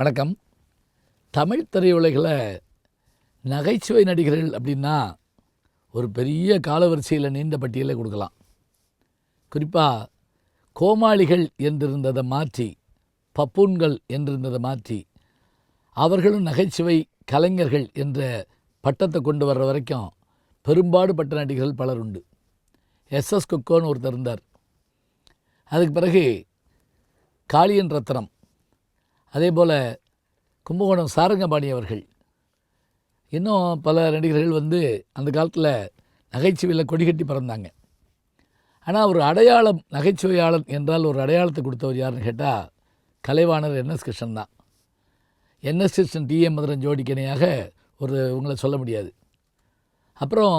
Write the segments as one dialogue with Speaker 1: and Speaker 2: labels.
Speaker 1: வணக்கம். தமிழ் திரையுலகில் நகைச்சுவை நடிகர்கள் அப்படின்னா ஒரு பெரிய காலவரிசையில் நீண்ட பட்டியலை கொடுக்கலாம். குறிப்பாக கோமாளிகள் என்றிருந்ததை மாற்றி பப்பூன்கள் என்றிருந்ததை மாற்றி அவர்களும் நகைச்சுவை கலைஞர்கள் என்ற பட்டத்தை கொண்டு வர்ற வரைக்கும் பெரும்பாடுபட்ட நடிகர்கள் பலர் உண்டு. எஸ்எஸ் குக்கோன்னு ஒருத்தர் இருந்தார். அதுக்கு பிறகு காளியன் ரத்னம். அதே போல் கும்பகோணம் சாரங்கபாணி அவர்கள். இன்னும் பல நடிகர்கள் வந்து அந்த காலத்தில் நகைச்சுவையில் கொடிகட்டி பிறந்தாங்க. ஆனால் ஒரு அடையாளம் நகைச்சுவையாளன் என்றால் ஒரு அடையாளத்தை கொடுத்தவர் யாருன்னு கேட்டால் கலைவாணர் என்எஸ் கிருஷ்ணன் தான். N S Krishnan T M Madhuran ஜோடிக்கணையாக ஒரு உங்களை சொல்ல முடியாது. அப்புறம்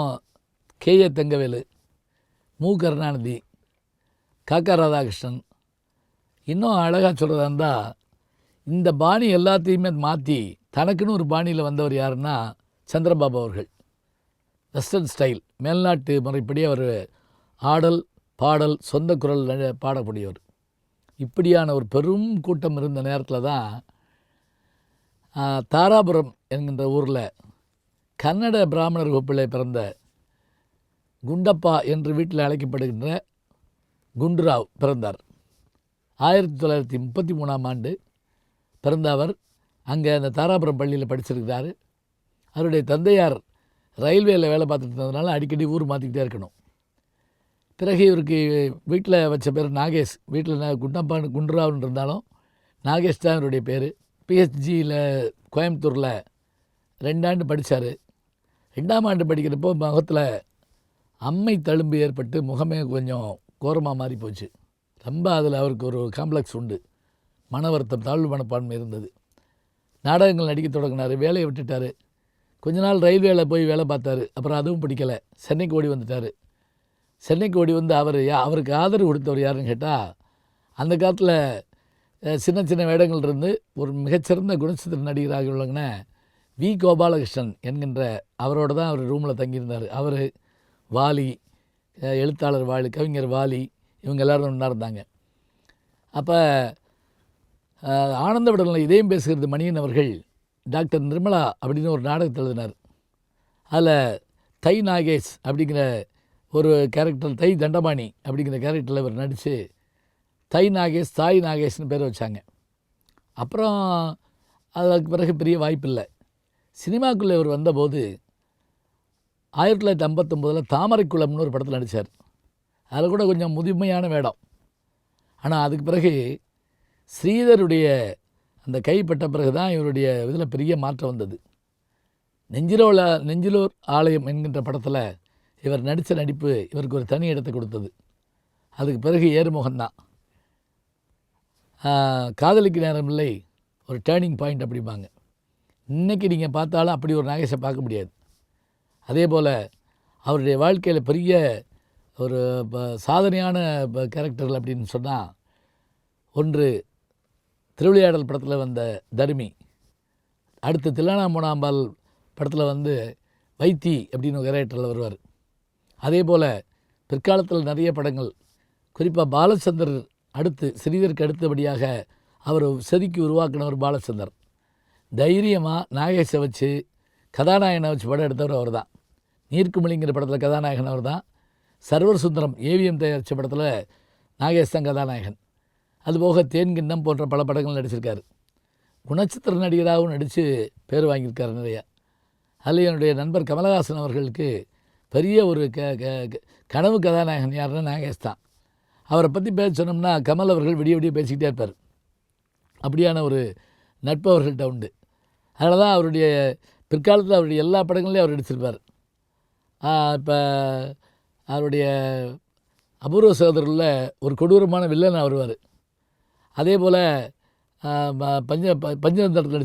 Speaker 1: கே ஏ தங்கவேலு மு கருணாநிதி காக்கா ராதாகிருஷ்ணன். இன்னும் அழகாக சொல்கிறதா இருந்தால் இந்த பாணி எல்லாத்தையுமே மாற்றி தனக்குன்னு ஒரு பாணியில் வந்தவர் யாருன்னா சந்திரபாபு அவர்கள். வெஸ்டர்ன் ஸ்டைல் மேல்நாட்டு முறைப்படி அவர் ஆடல் பாடல் சொந்த குரல் பாடக்கூடியவர். இப்படியான ஒரு பெரும் கூட்டம் இருந்த நேரத்தில் தான் தாராபுரம் என்கின்ற ஊரில் கன்னட பிராமணர் வகுப்பில் பிறந்த குண்டப்பா என்று வீட்டில் அழைக்கப்படுகின்ற குண்டுராவ் பிறந்தார். ஆயிரத்தி தொள்ளாயிரத்தி முப்பத்தி மூணாம் ஆண்டு பிறந்த அவர் அங்கே அந்த தாராபுரம் பள்ளியில் படிச்சிருக்கிறாரு. அவருடைய தந்தையார் ரயில்வேயில் வேலை பார்த்துட்டு இருந்ததுனால அடிக்கடி ஊர் மாற்றிக்கிட்டே இருக்கணும். பிறகு இவருக்கு வீட்டில் வச்ச பேர் நாகேஷ். வீட்டில் குண்டப்பான் குண்டுராவ்னு இருந்தாலும் நாகேஷ் தான் இவருடைய பேர். பிஹெச்ஜியில் கோயம்புத்தூரில் ரெண்டாண்டு படித்தார் ரெண்டாம் ஆண்டு படிக்கிறப்போ முகத்தில் அம்மை தழும்பு ஏற்பட்டு முகமே கொஞ்சம் கோரமாக மாறி போச்சு ரொம்ப அதில் அவருக்கு ஒரு காம்ப்ளெக்ஸ் உண்டு. மன வருத்தம் தாழ்வு மனப்பான்மை இருந்தது. நாடகங்கள் நடிக்க தொடங்கினார் வேலையை விட்டுட்டார். கொஞ்ச நாள் ரயில்வேல போய் வேலை பார்த்தாரு. அப்புறம் அதுவும் பிடிக்கலை. சென்னைக்கு ஓடி வந்துட்டார். சென்னைக்கு ஓடி வந்து அவர் யா அவருக்கு ஆதரவு கொடுத்தவர் யாருன்னு கேட்டால் அந்த காலத்தில் சின்ன சின்ன வேடங்கள் இருந்து ஒரு மிகச்சிறந்த குணச்சித்திர நடிகராக உள்ளவங்கன வி. கோபாலகிருஷ்ணன் என்கின்ற அவரோட தான் அவர் ரூமில் தங்கியிருந்தார். அவர் வாலி எழுத்தாளர் வாலி கவிஞர் வாலி இவங்க எல்லாரும் ஒன்றா இருந்தாங்க. அப்போ ஆனந்த விடலில் இதயம் பேசுகிறது மணியன் அவர்கள் டாக்டர் நிர்மலா அப்படின்னு ஒரு நாடகத்தை எழுதினார். அதில் தை நாகேஷ் அப்படிங்கிற ஒரு கேரக்டர் தை தண்டபாணி அப்படிங்கிற கேரக்டரில் இவர் நடித்து தை நாகேஷ் தாய் நாகேஷ்னு பேர் வச்சாங்க. அப்புறம் அதுக்கு பிறகு பெரிய வாய்ப்பில்லை. சினிமாக்குள்ளே இவர் வந்தபோது ஆயிரத்தி தொள்ளாயிரத்தி ஐம்பத்தொம்போதில் தாமரைக்குளம்னு ஒரு படத்தில் நடித்தார் அதில் கூட கொஞ்சம் முதுமையான வேடம். ஆனால் அதுக்கு பிறகு ஸ்ரீதருடைய அந்த கைப்பட்ட பிறகு தான் இவருடைய இதில் பெரிய மாற்றம் வந்தது. நெஞ்சிலோல நெஞ்சிலோர் ஆலயம் என்கின்ற படத்தில் இவர் நடித்த நடிப்பு இவருக்கு ஒரு தனி இடத்தை கொடுத்தது. அதுக்கு பிறகு ஏறுமுகம்தான் காதலிக்கு நேரம் இல்லை ஒரு டேர்னிங் பாயிண்ட் அப்படிம்பாங்க. இன்றைக்கி நீங்கள் பார்த்தாலும் அப்படி ஒரு நாகேஷை பார்க்க முடியாது. அதே போல் அவருடைய வாழ்க்கையில் பெரிய ஒரு ப- சாதனையான கேரக்டர்கள் அப்படின்னு சொன்னால் ஒன்று திருவிளையாடல் படத்தில் வந்த தர்மி அடுத்து தில்லானா படத்தில் வந்து வைத்தி அப்படின்னு கேரக்டரில் வருவார். அதே போல் பிற்காலத்தில் நிறைய படங்கள் குறிப்பாக பாலச்சந்தர் அடுத்து ஸ்ரீதருக்கு அடுத்தபடியாக அவர் செதுக்கி உருவாக்கினவர் பாலச்சந்தர். தைரியமாக நாகேஷை வச்சு கதாநாயகனை வச்சு படம் எடுத்தவர் அவர் தான் நீர்க்குமிழிங்கிற படத்தில் கதாநாயகன் அவர் தான் சர்வர் சுந்தரம் ஏவிஎம் தயாரித்த படத்தில் நாகேஷ் தான் கதாநாயகன். அதுபோக தேன் கிண்ணம் போன்ற பல படங்கள் நடிச்சிருக்காரு. குணச்சித்திர நடிகராகவும் நடித்து பேர் வாங்கியிருக்காரு நிறையா. அதில் என்னுடைய நண்பர் கமலஹாசன் அவர்களுக்கு பெரிய ஒரு க க- க- கனவு கதாநாயகன் யாருன்னா நாகேஷ் தான். அவரை பற்றி பேச சொன்னோம்னா கமல் அவர்கள் விடிய விடிய பேசிக்கிட்டே இருப்பார். அப்படியான ஒரு நட்பு அவர்கள்ட்ட உண்டு. அதனால தான் அவருடைய பிற்காலத்தில் அவருடைய எல்லா படங்கள்லையும் அவர் நடிச்சிருப்பார். இப்போ அவருடைய அபூர்வ சகோதரில் ஒரு கொடூரமான வில்லன் வருவார். அதே போல் பஞ்ச ப- பஞ்சதந்திரத்தில்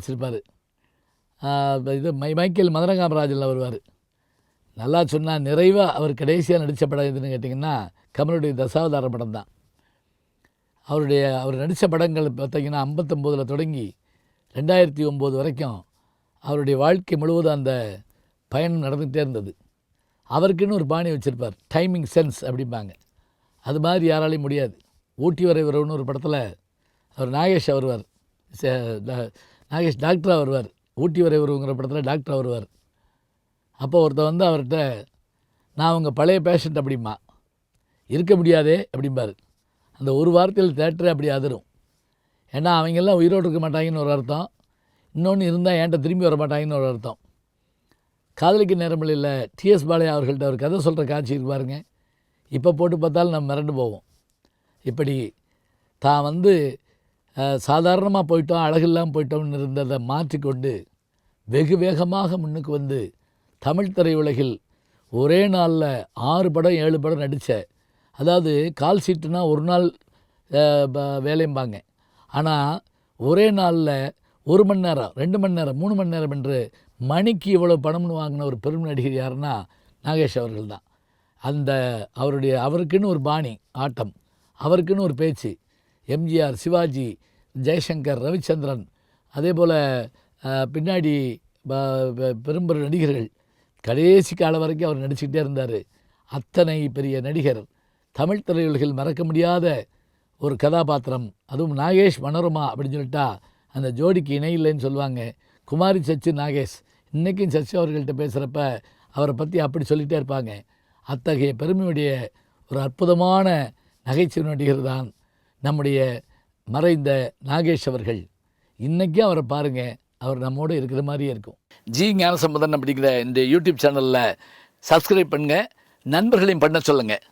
Speaker 1: நடிச்சிருப்பார். இது மை மைக்கேல் மதனகாமராஜில் வருவார். நல்லா சொன்னால் நிறைவாக அவர் கடைசியாக நடித்த படம் எதுன்னு கேட்டிங்கன்னா கமலுடைய தசாவதார படம் தான் அவருடைய அவர் நடித்த படங்கள் பார்த்தீங்கன்னா ஐம்பத்தொம்போதில் தொடங்கி ரெண்டாயிரத்தி ஒம்பது வரைக்கும் அவருடைய வாழ்க்கை முழுவதும் அந்த பயணம் நடந்துகிட்டே இருந்தது. அவருக்குன்னு ஒரு பாணி வச்சுருப்பார் டைமிங் சென்ஸ் அப்படிம்பாங்க. அது மாதிரி யாராலையும் முடியாது. ஊட்டி வரை வரவுன்னு ஒரு படத்தில் அவர் நாகேஷ் வருவார் ச- நாகேஷ் டாக்டராக வருவார். ஊட்டி வரை வருங்கிற படத்தில் டாக்டராக வருவார். அப்போ ஒருத்தர் வந்து அவர்கிட்ட நான் உங்கள் பழைய பேஷண்ட் அப்படிமா இருக்க முடியாதே அப்படிம்பார். அந்த ஒரு வாரத்தில் தேட்டரே அப்படி அதிரும். ஏன்னா அவங்கெல்லாம் உயிரோடு இருக்க மாட்டாங்கன்னு ஒரு அர்த்தம். இன்னொன்று இருந்தால் என்கிட்ட திரும்பி வர மாட்டாங்கன்னு ஒரு அர்த்தம். காதலிக்க இல்லை டிஎஸ் பாலையா அவர்கள்ட்ட ஒரு கதை சொல்கிற காட்சி இருக்கு பாருங்க. இப்போ போட்டு பார்த்தாலும் நம்ம மிரண்டு போவோம். இப்படி தான் வந்து சாதாரணமாக போயிட்டோம் அழகில்லாமல் போயிட்டோம்னு இருந்ததை மாற்றிக்கொண்டு வெகு வேகமாக முன்னுக்கு வந்து தமிழ் திரையுலகில் ஒரே நாளில் ஆறு படம் ஏழு படம் நடித்த அதாவது கால் சீட்டுனா ஒரு நாள் வேலையும்பாங்க வேலைம்பாங்க. ஆனால் ஒரே நாளில் ஒரு மணி நேரம் ரெண்டு மணி நேரம் மூணு மணி நேரம் என்று மணிக்கு இவ்வளோ பணம்னு வாங்கின ஒரு பெரும் நடிகர் யாருன்னா நாகேஷ் அவர்கள் தான். அந்த அவருடைய அவருக்குன்னு ஒரு பாணி ஆட்டம் அவருக்குன்னு ஒரு பேச்சு எம்ஜிஆர் சிவாஜி ஜெயசங்கர் ரவிச்சந்திரன் அதே போல் பின்னாடி ப- பெரும்பெரும் நடிகர்கள். கடைசி காலம் வரைக்கும் அவர் நடிச்சுக்கிட்டே இருந்தார். அத்தனை பெரிய நடிகர். தமிழ் திரையுலகில் மறக்க முடியாத ஒரு கதாபாத்திரம். அதுவும் நாகேஷ் மனோரமா அப்படின்னு சொல்லிட்டா அந்த ஜோடிக்கு இணை இல்லைன்னு சொல்லுவாங்க. குமாரி சச்சு நாகேஷ். இன்றைக்கும் சச்சு அவர்கள்ட்ட பேசுகிறப்ப அவரை பற்றி அப்படி சொல்லிகிட்டே இருப்பாங்க. அத்தகைய பெருமையுடைய ஒரு அற்புதமான நகைச்சுவை நடிகர் தான் நம்முடைய மறைந்த நாகேஷ் அவர்கள். இன்றைக்கும் அவரை பாருங்கள் அவர் நம்மோடு இருக்கிற மாதிரியே இருக்கும். ஜி ஞானசம்பந்தன் அப்படிங்கிற இந்த யூடியூப் சேனலில் சப்ஸ்கிரைப் பண்ணுங்கள் நண்பர்களையும் பண்ண சொல்லுங்கள்